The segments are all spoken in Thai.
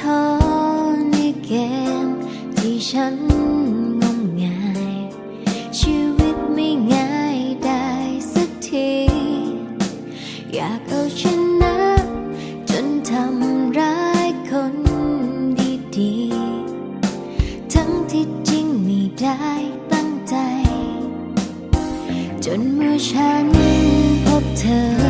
ท้อในเกมที่ฉันงมงาย ชีวิตไม่ง่ายได้สักที อยากเอาชนะ จนทำร้ายคนดีๆ ทั้งที่จริงไม่ได้ตั้งใจ จนเมื่อฉันพบเธอ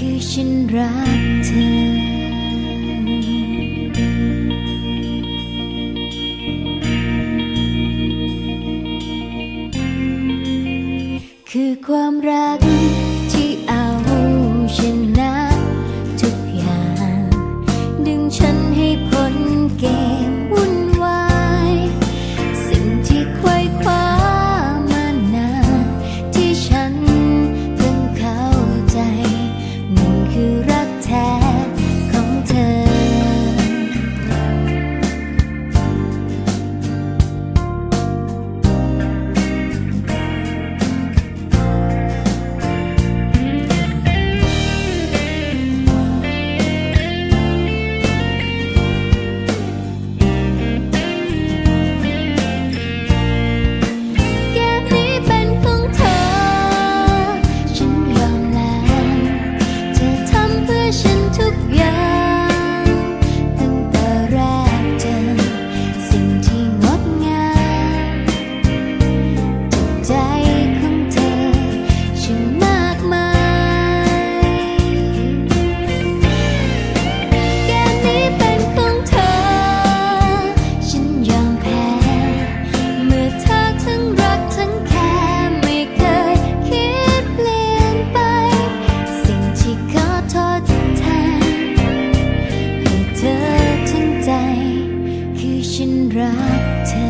คือฉันรักเธอคือความรัก รักเธอ